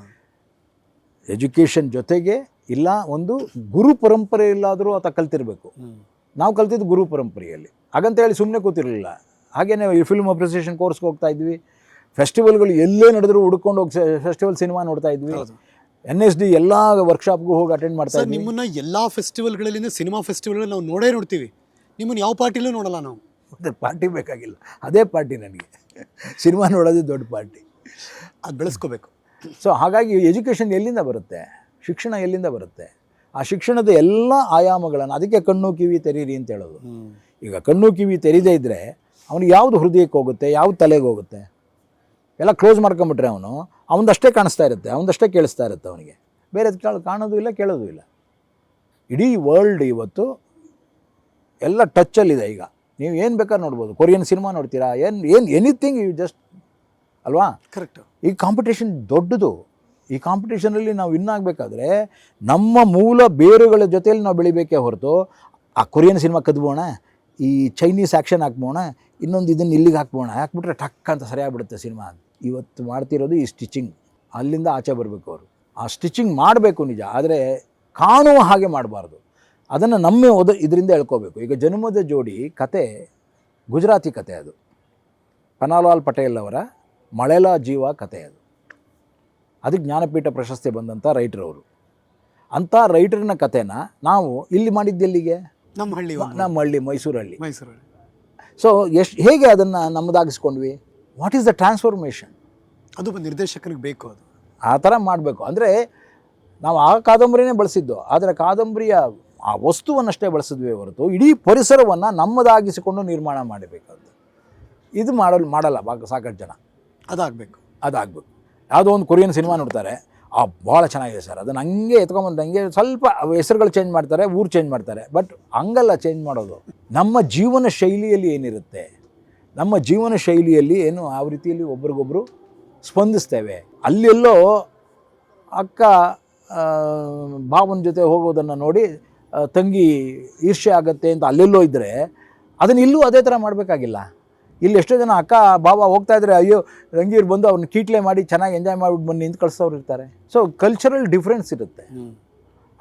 ಎಜುಕೇಷನ್ ಜೊತೆಗೆ ಇಲ್ಲ ಒಂದು ಗುರು ಪರಂಪರೆಯಲ್ಲಾದರೂ ಆತ ಕಲ್ತಿರ್ಬೇಕು. ನಾವು ಕಲ್ತಿದ್ದು ಗುರು ಪರಂಪರೆಯಲ್ಲಿ. ಹಾಗಂತ ಹೇಳಿ ಸುಮ್ಮನೆ ಕೂತಿರಲಿಲ್ಲ. ಹಾಗೇನೇ ಈ ಫಿಲ್ಮ್ ಅಪ್ರಿಸಿಯೇಷನ್ ಕೋರ್ಸ್ಗೆ ಹೋಗ್ತಾ ಇದ್ವಿ. ಫೆಸ್ಟಿವಲ್ಗಳು ಎಲ್ಲೇ ನಡೆದ್ರು ಹುಡ್ಕೊಂಡು ಹೋಗಿ ಫೆಸ್ಟಿವಲ್ ಸಿನಿಮಾ ನೋಡ್ತಾ ಇದ್ವಿ. ಎನ್ ಎಸ್ ಡಿ ಎಲ್ಲ ವರ್ಕ್ಶಾಪ್ಗೂ ಹೋಗಿ ಅಟೆಂಡ್ ಮಾಡ್ತಾ ಇದ್ವಿ. ನಿಮ್ಮನ್ನ ಎಲ್ಲಾ ಫೆಸ್ಟಿವಲ್ಗಳಲ್ಲಿ ಸಿನಿಮಾ ಫೆಸ್ಟಿವಲ್ಗಳಲ್ಲಿ ನಾವು ನೋಡೇ ನೋಡ್ತೀವಿ. ನಿಮ್ಮನ್ನು ಯಾವ ಪಾರ್ಟಿಲೂ ನೋಡಲ್ಲ ನಾವು. ಪಾರ್ಟಿ ಬೇಕಾಗಿಲ್ಲ. ಅದೇ ಪಾರ್ಟಿ ನನಗೆ. ಸಿನಿಮಾ ನೋಡೋದೇ ದೊಡ್ಡ ಪಾರ್ಟಿ. ಅದು ಬೆಳೆಸ್ಕೋಬೇಕು. ಸೊ ಹಾಗಾಗಿ ಎಜುಕೇಷನ್ ಎಲ್ಲಿಂದ ಬರುತ್ತೆ? ಶಿಕ್ಷಣ ಎಲ್ಲಿಂದ ಬರುತ್ತೆ? ಆ ಶಿಕ್ಷಣದ ಎಲ್ಲ ಆಯಾಮಗಳನ್ನು ಅದಕ್ಕೆ ಕಣ್ಣು ಕಿವಿ ತೆರೀರಿ ಅಂತ ಹೇಳೋದು. ಈಗ ಕಣ್ಣು ಕಿವಿ ತೆರೀದೇ ಇದ್ದರೆ ಅವನಿಗೆ ಯಾವುದು ಹೃದಯಕ್ಕೆ ಹೋಗುತ್ತೆ ಯಾವ್ದು ತಲೆಗೆ ಹೋಗುತ್ತೆ? ಎಲ್ಲ ಕ್ಲೋಸ್ ಮಾಡ್ಕೊಂಬಿಟ್ರೆ ಅವನು ಅವನದಷ್ಟೇ ಕಾಣಿಸ್ತಾ ಇರುತ್ತೆ ಅವನದಷ್ಟೇ ಕೇಳಿಸ್ತಾ ಇರುತ್ತೆ ಅವನಿಗೆ. ಬೇರೆ ಕಾಣೋದು ಇಲ್ಲ ಕೇಳೋದು ಇಲ್ಲ. ಇಡೀ ವರ್ಲ್ಡ್ ಇವತ್ತು ಎಲ್ಲ ಟಚ್ಚಲ್ಲಿದೆ ಈಗ. ನೀವು ಏನು ಬೇಕಾದ್ರೆ ನೋಡ್ಬೋದು. ಕೊರಿಯನ್ ಸಿನಿಮಾ ನೋಡ್ತೀರಾ? ಏನು ಏನು ಎನಿಥಿಂಗ್ ಯು ಜಸ್ಟ್ ಅಲ್ವಾ? ಕರೆಕ್ಟ್ ಈ ಕಾಂಪಿಟೇಷನ್ ದೊಡ್ಡದು. ಈ ಕಾಂಪಿಟೇಷನಲ್ಲಿ ನಾವು ಇನ್ನಾಗಬೇಕಾದ್ರೆ ನಮ್ಮ ಮೂಲ ಬೇರುಗಳ ಜೊತೆಯಲ್ಲಿ ನಾವು ಬೆಳಿಬೇಕೇ ಹೊರತು ಆ ಕೊರಿಯನ್ ಸಿನಿಮಾ ಕದ್ಬೋಣ? ಈ ಚೈನೀಸ್ ಆ್ಯಕ್ಷನ್ ಹಾಕ್ಬೋಣ, ಇನ್ನೊಂದು ಇದನ್ನು ಇಲ್ಲಿಗೆ ಹಾಕ್ಬೋಣ. ಹಾಕ್ಬಿಟ್ರೆ ಟಕ್ ಅಂತ ಸರಿಯಾಗ್ಬಿಡುತ್ತೆ ಸಿನಿಮಾ. ಇವತ್ತು ಮಾಡ್ತಿರೋದು ಈ ಸ್ಟಿಚಿಂಗ್ ಅಲ್ಲಿಂದ ಆಚೆ ಬರಬೇಕು ಅವರು. ಆ ಸ್ಟಿಚಿಂಗ್ ಮಾಡಬೇಕು ನಿಜ, ಆದರೆ ಕಾಣುವ ಹಾಗೆ ಮಾಡಬಾರ್ದು. ಅದನ್ನು ನಮ್ಮ ಓದ ಇದರಿಂದ ಹೇಳ್ಕೋಬೇಕು ಈಗ ಜನ್ಮದ ಜೋಡಿ ಕತೆ, ಗುಜರಾತಿ ಕತೆ ಅದು. ಪನಾಲಾಲ್ ಪಟೇಲ್ ಅವರ ಮಳೆಲ ಜೀವ ಕತೆ ಅದು. ಅದಕ್ಕೆ ಜ್ಞಾನಪೀಠ ಪ್ರಶಸ್ತಿ ಬಂದಂಥ ರೈಟ್ರವರು ಅಂಥ ರೈಟ್ರನ್ನ ಕತೆನ ನಾವು ಇಲ್ಲಿ ಮಾಡಿದ್ದೆಲ್ಲಿಗೆ ನಮ್ಮ ಹಳ್ಳಿ ಒಂದು. ನಮ್ಮ ಹಳ್ಳಿ ಮೈಸೂರಲ್ಲಿ. ಮೈಸೂರಲ್ಲಿ. ಸೊ ಎಷ್ಟು ಹೇಗೆ ಅದನ್ನು ನಮ್ಮದಾಗಿಸ್ಕೊಂಡ್ವಿ? ವಾಟ್ ಈಸ್ ದ ಟ್ರಾನ್ಸ್ಫಾರ್ಮೇಷನ್ ಅದು ನಿರ್ದೇಶಕರಿಗೆ ನಿರ್ದೇಶಕನಿಗೆ ಬೇಕು ಅದು. ಆ ಥರ ಮಾಡಬೇಕು. ಅಂದರೆ ನಾವು ಆ ಕಾದಂಬರಿನೇ ಬಳಸಿದ್ದು. ಆದರೆ ಕಾದಂಬರಿಯ ಆ ವಸ್ತುವನ್ನಷ್ಟೇ ಬಳಸಿದ್ವಿ ಹೊರತು ಇಡೀ ಪರಿಸರವನ್ನು ನಮ್ಮದಾಗಿಸಿಕೊಂಡು ನಿರ್ಮಾಣ ಮಾಡಬೇಕಾದ್ದು ಇದು ಮಾಡಲು ಮಾಡಲ್ಲ ಬಾಕ ಸಾಕಷ್ಟು ಜನ. ಅದಾಗಬೇಕು. ಅದಾಗಬೇಕು. ಯಾವುದೋ ಒಂದು ಕೊರಿಯನ್ ಸಿನಿಮಾ ನೋಡ್ತಾರೆ. ಆ ಭಾಳ ಚೆನ್ನಾಗಿದೆ ಸರ್. ಅದನ್ನು ಹಂಗೆ ಎತ್ಕೊಂಬಂದು ಹಂಗೆ ಸ್ವಲ್ಪ ಹೆಸರುಗಳು ಚೇಂಜ್ ಮಾಡ್ತಾರೆ, ಊರು ಚೇಂಜ್ ಮಾಡ್ತಾರೆ. ಬಟ್ ಹಂಗಲ್ಲ ಚೇಂಜ್ ಮಾಡೋದು. ನಮ್ಮ ಜೀವನ ಶೈಲಿಯಲ್ಲಿ ಏನಿರುತ್ತೆ? ನಮ್ಮ ಜೀವನ ಶೈಲಿಯಲ್ಲಿ ಏನು ಆ ರೀತಿಯಲ್ಲಿ ಒಬ್ರಿಗೊಬ್ರು ಸ್ಪಂದಿಸ್ತೇವೆ. ಅಲ್ಲೆಲ್ಲೋ ಅಕ್ಕ ಭಾವನ ಜೊತೆ ಹೋಗೋದನ್ನು ನೋಡಿ ತಂಗಿ ಈರ್ಷ್ಯ ಆಗತ್ತೆ ಅಂತ ಅಲ್ಲೆಲ್ಲೋ ಇದ್ದರೆ ಅದನ್ನ ಇಲ್ಲೂ ಅದೇ ಥರ ಮಾಡಬೇಕಾಗಿಲ್ಲ. ಇಲ್ಲಿ ಎಷ್ಟೋ ಜನ ಅಕ್ಕ ಬಾಬಾ ಹೋಗ್ತಾ ಇದ್ರೆ ಅಯ್ಯೋ ರಂಗೀರು ಬಂದು ಅವ್ರನ್ನ ಕೀಟ್ಲೆ ಮಾಡಿ ಚೆನ್ನಾಗಿ ಎಂಜಾಯ್ ಮಾಡಿಬಿಟ್ಟು ಬಂದು ನಿಂತು ಕಳಿಸೋರು ಇರ್ತಾರೆ. ಸೊ ಕಲ್ಚರಲ್ ಡಿಫ್ರೆನ್ಸ್ ಇರುತ್ತೆ.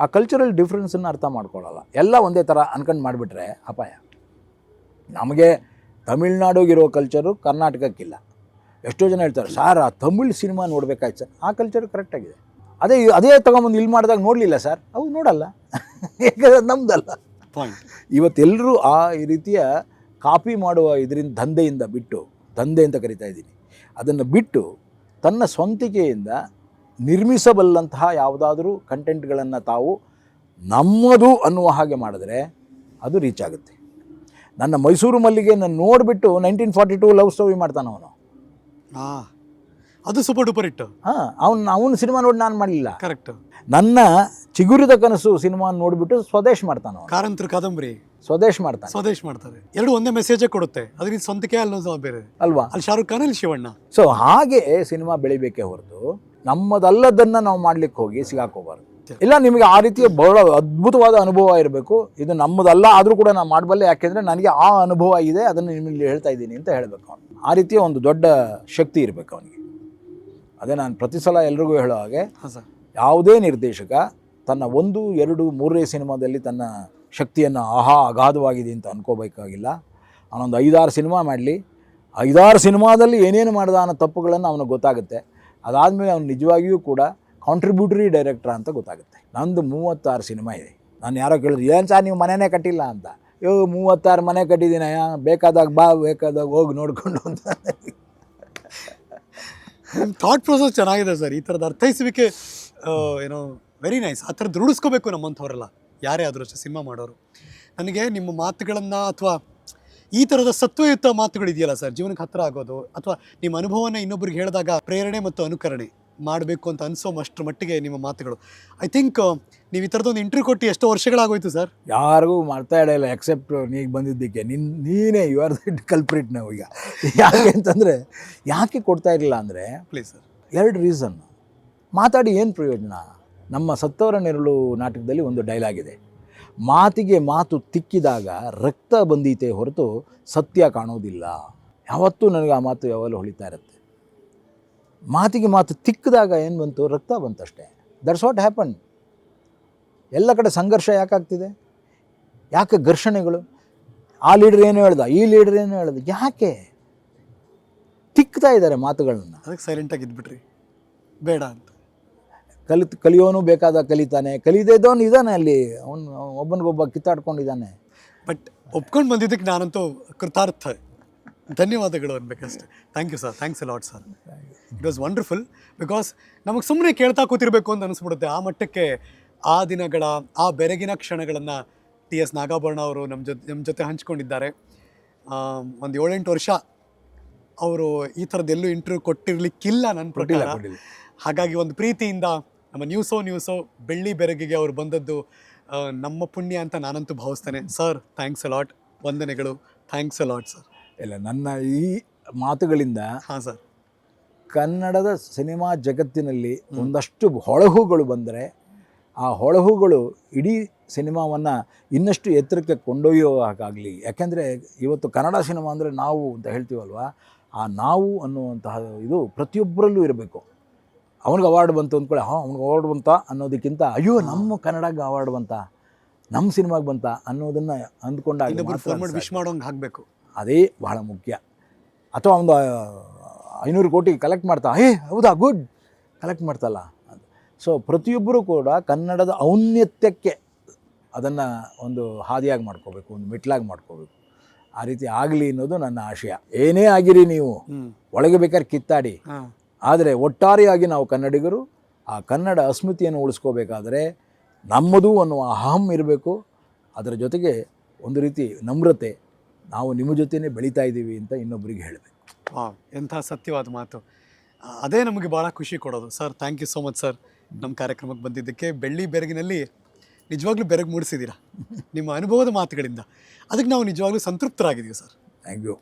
ಆ ಕಲ್ಚರಲ್ ಡಿಫ್ರೆನ್ಸನ್ನು ಅರ್ಥ ಮಾಡ್ಕೊಳ್ಳಲ್ಲ ಎಲ್ಲ ಒಂದೇ ಥರ ಅನ್ಕೊಂಡು ಮಾಡಿಬಿಟ್ರೆ ಅಪಾಯ. ನಮಗೆ ತಮಿಳ್ನಾಡಿಗಿರೋ ಕಲ್ಚರು ಕರ್ನಾಟಕಕ್ಕಿಲ್ಲ. ಎಷ್ಟೋ ಜನ ಹೇಳ್ತಾರೆ ಸರ್ ಆ ತಮಿಳ್ ಸಿನಿಮಾ ನೋಡ್ಬೇಕಾಯ್ತು ಸರ್. ಆ ಕಲ್ಚರ್ ಕರೆಕ್ಟಾಗಿದೆ ಅದೇ ಅದೇ ತೊಗೊಂಬಂದು ಇಲ್ಲಿ ಮಾಡಿದಾಗ ನೋಡಲಿಲ್ಲ ಸರ್. ಅವು ನೋಡಲ್ಲ. ಯಾಕಂದ್ರೆ ನಮ್ದಲ್ಲ. ಪಾಯಿಂಟ್ ಇವತ್ತೆಲ್ಲರೂ ಆ ರೀತಿಯ ಕಾಪಿ ಮಾಡುವ ಇದರಿಂದ ದಂಧೆಯಿಂದ ಬಿಟ್ಟು ದಂಧೆ ಅಂತ ಕರಿತಾ ಇದ್ದೀನಿ. ಅದನ್ನು ಬಿಟ್ಟು ತನ್ನ ಸ್ವಂತಿಕೆಯಿಂದ ನಿರ್ಮಿಸಬಲ್ಲಂತಹ ಯಾವುದಾದರೂ ಕಂಟೆಂಟ್ಗಳನ್ನು ತಾವು ನಮ್ಮದು ಅನ್ನುವ ಹಾಗೆ ಮಾಡಿದ್ರೆ ಅದು ರೀಚ್ ಆಗುತ್ತೆ. ನನ್ನ ಮೈಸೂರು ಮಲ್ಲಿಗೆ ನಾನು ನೋಡಿಬಿಟ್ಟು nineteen forty two love story ಮಾಡ್ತಾನೆ ಅವನು. ಹಾಂ ಅದು ಸೂಪರ್ ಡೂಪರ್ ಇಟ್ಟು ಹಾಂ ಅವ್ನು ಅವನು ಸಿನಿಮಾ ನೋಡಿ ನಾನು ಮಾಡಲಿಲ್ಲ. ಕರೆಕ್ಟ್ ನನ್ನ ಚಿಗುರಿದ ಕನಸು ಸಿನಿಮಾ ನೋಡಿಬಿಟ್ಟು ಸ್ವದೇಶ್ ಮಾಡ್ತಾನೆ ಕಾರಂತರ ಕಾದಂಬರಿ. ಸ್ವದೇಶ್ ಮಾಡ್ತಾರೆ ಸ್ವದೇಶ್ ಮಾಡ್ತಾರೆ. ಎರಡು ಒಂದೇ ಮೆಸೇಜ್ ಕೊಡುತ್ತೆ. ಅದರಿಂದ ಸ್ವಂತಕ್ಕೆ ಅನ್ನೋದು ಬೇರೆ? ಅಲ್ವಾ? ಅಲ್ಲಿ ಶಾರುಖ್ ಖಾನ್ ಅಲ್ಲಿ ಶಿವಣ್ಣ. ಸೊ ಹಾಗೆ ಸಿನಿಮಾ ಬೆಳಿಬೇಕೇ ಹೊರತು ನಮ್ಮದಲ್ಲದನ್ನ ನಾವು ಮಾಡ್ಲಿಕ್ಕೆ ಹೋಗಿ ಸಿಗಾಕೋಬಾರ್ದು ಇಲ್ಲ ನಿಮಗೆ ಆ ರೀತಿಯ ಬಹಳ ಅದ್ಭುತವಾದ ಅನುಭವ ಇರಬೇಕು. ಇದು ನಮ್ಮದಲ್ಲ ಆದರೂ ಕೂಡ ನಾನು ಮಾಡಬಲ್ಲೆ. ಯಾಕೆಂದರೆ ನನಗೆ ಆ ಅನುಭವ ಇದೆ ಅದನ್ನು ನಿಮಗೆ ಹೇಳ್ತಾ ಇದ್ದೀನಿ ಅಂತ ಹೇಳಬೇಕು ಅವನು. ಆ ರೀತಿಯ ಒಂದು ದೊಡ್ಡ ಶಕ್ತಿ ಇರಬೇಕು ಅವನಿಗೆ. ಅದೇ ನಾನು ಪ್ರತಿ ಸಲ ಎಲ್ರಿಗೂ ಹೇಳೋ ಹಾಗೆ ಯಾವುದೇ ನಿರ್ದೇಶಕ ತನ್ನ ಒಂದು ಎರಡು ಮೂರನೇ ಸಿನಿಮಾದಲ್ಲಿ ತನ್ನ ಶಕ್ತಿಯನ್ನು ಆಹಾ ಅಗಾಧವಾಗಿದೆ ಅಂತ ಅನ್ಕೋಬೇಕಾಗಿಲ್ಲ. ಅವನೊಂದು ಐದಾರು ಸಿನಿಮಾ ಮಾಡಲಿ. ಐದಾರು ಸಿನಿಮಾದಲ್ಲಿ ಏನೇನು ಮಾಡ್ದ ಅನ್ನೋ ತಪ್ಪುಗಳನ್ನು ಅವನಿಗೆ ಗೊತ್ತಾಗುತ್ತೆ. ಅದಾದಮೇಲೆ ಅವನು ನಿಜವಾಗಿಯೂ ಕೂಡ ಕಾಂಟ್ರಿಬ್ಯೂಟರಿ ಡೈರೆಕ್ಟರ್ ಅಂತ ಗೊತ್ತಾಗುತ್ತೆ. ನಂದು ಮೂವತ್ತಾರು ಸಿನಿಮಾ ಇದೆ. ನಾನು ಯಾರೋ ಕೇಳಿದ್ರು, ಏನು ಸರ್ ನೀವು ಮನೆಯೇ ಕಟ್ಟಿಲ್ಲ ಅಂತ? ಯೋ, ಮೂವತ್ತಾರು ಮನೆ ಕಟ್ಟಿದ್ದೀನಿ ಬೇಕಾದಾಗ ಬಾ, ಬೇಕಾದಾಗ ಹೋಗಿ ನೋಡಿಕೊಂಡು ಅಂತ. ಥಾಟ್ ಪ್ರೊಸೆಸ್ ಚೆನ್ನಾಗಿದೆ ಸರ್. ಈ ಥರದ ಅರ್ಥೈಸುವಿಕೆ ಏನೋ ವೆರಿ ನೈಸ್ ಆ ಥರದ್ದು ರೂಢಿಸ್ಕೋಬೇಕು ನಮ್ಮಂಥವರೆಲ್ಲ. ಯಾರೇ ಆದರೂ ಅಷ್ಟೇ ಸಿನಿಮಾ ಮಾಡೋರು. ನನಗೆ ನಿಮ್ಮ ಮಾತುಗಳನ್ನು ಅಥವಾ ಈ ಥರದ ಸತ್ವಯುತ ಮಾತುಗಳು ಇದೆಯಲ್ಲ ಸರ್? ಜೀವನಕ್ಕೆ ಹತ್ತಿರ ಆಗೋದು ಅಥವಾ ನಿಮ್ಮ ಅನುಭವನ ಇನ್ನೊಬ್ರಿಗೆ ಹೇಳಿದಾಗ ಪ್ರೇರಣೆ ಮತ್ತು ಅನುಕರಣೆ ಮಾಡಬೇಕು ಅಂತ ಅನಿಸೋ ಅಷ್ಟರ ಮಟ್ಟಿಗೆ ನಿಮ್ಮ ಮಾತುಗಳು. ಐ ಥಿಂಕ್ ನೀವು ಈ ಥರದೊಂದು ಇಂಟರ್ವ್ಯೂ ಕೊಟ್ಟು ಎಷ್ಟೋ ವರ್ಷಗಳಾಗೋಯ್ತು ಸರ್? ಯಾರಿಗೂ ಮಾಡ್ತಾ ಇಲ್ಲ ಎಕ್ಸೆಪ್ಟ್ ನೀವು ಬಂದಿದ್ದಕ್ಕೆ. ನಿನ್ ನೀನೇ ಯು ಆರ್ ದ ಕಲ್ಪ್ರಿಟ್ ನಾವು ಈಗ. ಯಾಕೆ ಅಂತಂದರೆ ಯಾಕೆ ಕೊಡ್ತಾ ಇರಲಿಲ್ಲ ಅಂದರೆ ಪ್ಲೀಸ್ ಸರ್ ಎರಡು ರೀಸನ್ ಮಾತಾಡಿ ಏನು ಪ್ರಯೋಜನ? ನಮ್ಮ ಸತ್ತವರ ನೆರಳು ನಾಟಕದಲ್ಲಿ ಒಂದು ಡೈಲಾಗ್ ಇದೆ. ಮಾತಿಗೆ ಮಾತು ತಿಕ್ಕಿದಾಗ ರಕ್ತ ಬಂದೀತೆ ಹೊರತು ಸತ್ಯ ಕಾಣೋದಿಲ್ಲ. ಯಾವತ್ತೂ ನನಗೆ ಆ ಮಾತು ಯಾವಾಗಲೂ ಹೊಳಿತಾ ಇರುತ್ತೆ. ಮಾತಿಗೆ ಮಾತು ತಿಕ್ಕಿದಾಗ ಏನು ಬಂತು? ರಕ್ತ ಬಂತಷ್ಟೇ. ದಟ್ಸ್ ವಾಟ್ ಹ್ಯಾಪನ್ ಎಲ್ಲ ಕಡೆ ಸಂಘರ್ಷ ಯಾಕಾಗ್ತಿದೆ? ಯಾಕೆ ಘರ್ಷಣೆಗಳು? ಆ ಲೀಡರ್ ಏನು ಹೇಳ್ದ? ಈ ಲೀಡರ್ ಏನು ಹೇಳ್ದ? ಯಾಕೆ? ತಿಕ್ತಾ ಇದ್ದಾರೆ ಮಾತುಗಳನ್ನ. ಅದಕ್ಕೆ ಸೈಲೆಂಟಾಗಿ ಇದ್ಬಿಟ್ರಿ. ಬೇಡ ಅಂತ. ಕಲಿತ್ ಕಲಿಯೋನು ಬೇಕಾದ ಕಲಿತಾನೆ. ಕಲಿದೇ ಇದ್ದವನು ಇದ್ದಾನೆ ಅಲ್ಲಿ. ಅವನು ಒಬ್ಬನಿಗೊಬ್ಬ ಕಿತ್ತಾಡ್ಕೊಂಡಿದ್ದಾನೆ. ಬಟ್ ಒಪ್ಕೊಂಡು ಬಂದಿದ್ದಕ್ಕೆ ನಾನಂತೂ ಕೃತಾರ್ಥ. ಧನ್ಯವಾದಗಳು ಅನ್ಬೇಕಷ್ಟೆ. Thank you sir thanks lot sir it was wonderful because ನಮಗೆ ಸುಮ್ಮನೆ ಕೇಳ್ತಾ ಕೂತಿರಬೇಕು ಅಂತ ಅನಿಸ್ಬಿಡುತ್ತೆ. ಆ ಮಟ್ಟಕ್ಕೆ ಆ ದಿನಗಳ ಆ ಬೆರಗಿನ ಕ್ಷಣಗಳನ್ನು ಟಿ ಎಸ್ ನಾಗಾಭರಣ ಅವರು ನಮ್ಮ ಜೊತೆ ನಮ್ಮ ಜೊತೆ ಹಂಚ್ಕೊಂಡಿದ್ದಾರೆ. ಒಂದು ಏಳೆಂಟು ವರ್ಷ ಅವರು ಈ ಥರದ್ದೆಲ್ಲೂ ಇಂಟರ್ವ್ಯೂ ಕೊಟ್ಟಿರಲಿಕ್ಕಿಲ್ಲ ನನ್ನ ಪ್ರಕಾರ. ಹಾಗಾಗಿ ಒಂದು ಪ್ರೀತಿಯಿಂದ ನಮ್ಮ ನ್ಯೂಸೋ ನ್ಯೂಸೋ ಬೆಳ್ಳಿ ಬೆರಗಿಗೆ ಅವ್ರು ಬಂದದ್ದು ನಮ್ಮ ಪುಣ್ಯ ಅಂತ ನಾನಂತೂ ಭಾವಿಸ್ತೇನೆ. ಸರ್ ಥ್ಯಾಂಕ್ಸ್ ಅಲಾಟ್ ವಂದನೆಗಳು. ಥ್ಯಾಂಕ್ಸ್ ಅಲಾಟ್ ಸರ್ ಇಲ್ಲ ನನ್ನ ಈ ಮಾತುಗಳಿಂದ ಹಾಂ ಸರ್ ಕನ್ನಡದ ಸಿನಿಮಾ ಜಗತ್ತಿನಲ್ಲಿ ಒಂದಷ್ಟು ಹೊಳಹುಗಳು ಬಂದರೆ ಆ ಹೊಳಹುಗಳು ಇಡೀ ಸಿನಿಮಾವನ್ನು ಇನ್ನಷ್ಟು ಎತ್ತರಕ್ಕೆ ಕೊಂಡೊಯ್ಯೋ ಹಾಗಾಗಲಿ. ಯಾಕೆಂದರೆ ಇವತ್ತು ಕನ್ನಡ ಸಿನಿಮಾ ಅಂದರೆ ನಾವು ಅಂತ ಹೇಳ್ತೀವಲ್ವ? ಆ ನಾವು ಅನ್ನುವಂತಹ ಇದು ಪ್ರತಿಯೊಬ್ಬರಲ್ಲೂ ಇರಬೇಕು. ಅವನಿಗೆ ಅವಾರ್ಡ್ ಬಂತು ಅಂದ್ಕೊಳ್ಳಿ. ಹಾಂ ಅವ್ನಿಗೆ ಅವಾರ್ಡ್ ಬಂತ ಅನ್ನೋದಕ್ಕಿಂತ ಅಯ್ಯೋ ನಮ್ಮ ಕನ್ನಡಕ್ಕೆ ಅವಾರ್ಡ್ ಬಂತ? ನಮ್ಮ ಸಿನಿಮಾಗೆ ಬಂತ? ಅನ್ನೋದನ್ನು ಅಂದ್ಕೊಂಡಾಗ. ವಿಶ್ ಮಾಡೋಂಗೆ ಹಾಕಬೇಕು. ಅದೇ ಬಹಳ ಮುಖ್ಯ. ಅಥವಾ ಒಂದು ಐನೂರು ಕೋಟಿ ಕಲೆಕ್ಟ್ ಮಾಡ್ತಾ ಏ ಹೌದಾ? Good collect ಮಾಡ್ತಲ್ಲ? ಸೊ ಪ್ರತಿಯೊಬ್ಬರೂ ಕೂಡ ಕನ್ನಡದ ಔನ್ನತ್ಯಕ್ಕೆ ಅದನ್ನು ಒಂದು ಹಾದಿಯಾಗಿ ಮಾಡ್ಕೋಬೇಕು ಒಂದು ಮೆಟ್ಲಾಗಿ ಮಾಡ್ಕೋಬೇಕು. ಆ ರೀತಿ ಆಗಲಿ ಅನ್ನೋದು ನನ್ನ ಆಶಯ. ಏನೇ ಆಗಿರಿ ನೀವು ಒಳಗೆ ಬೇಕಾದ್ರೆ ಕಿತ್ತಾಡಿ. ಆದರೆ ಒಟ್ಟಾರೆಯಾಗಿ ನಾವು ಕನ್ನಡಿಗರು ಆ ಕನ್ನಡ ಅಸ್ಮಿತೆಯನ್ನು ಉಳಿಸ್ಕೋಬೇಕಾದರೆ ನಮ್ಮದು ಅನ್ನುವ ಅಹಂ ಇರಬೇಕು. ಅದರ ಜೊತೆಗೆ ಒಂದು ರೀತಿ ನಮ್ರತೆ ನಾವು ನಿಮ್ಮ ಜೊತೆನೇ ಬೆಳೀತಾ ಇದ್ದೀವಿ ಅಂತ ಇನ್ನೊಬ್ಬರಿಗೆ ಹೇಳಬೇಕು. ಹಾಂ ಎಂಥ ಸತ್ಯವಾದ ಮಾತು. ಅದೇ ನಮಗೆ ಭಾಳ ಖುಷಿ ಕೊಡೋದು. Sir thank you so much sir ನಮ್ಮ ಕಾರ್ಯಕ್ರಮಕ್ಕೆ ಬಂದಿದ್ದಕ್ಕೆ ಬೆಳ್ಳಿ ಬೆರಗಿನಲ್ಲಿ ನಿಜವಾಗ್ಲೂ ಬೆರಗು ಮೂಡಿಸಿದ್ದೀರಾ? ನಿಮ್ಮ ಅನುಭವದ ಮಾತುಗಳಿಂದ. ಅದಕ್ಕೆ ನಾವು ನಿಜವಾಗ್ಲೂ ಸಂತೃಪ್ತರಾಗಿದ್ದೀವಿ ಸರ್ ಥ್ಯಾಂಕ್ ಯು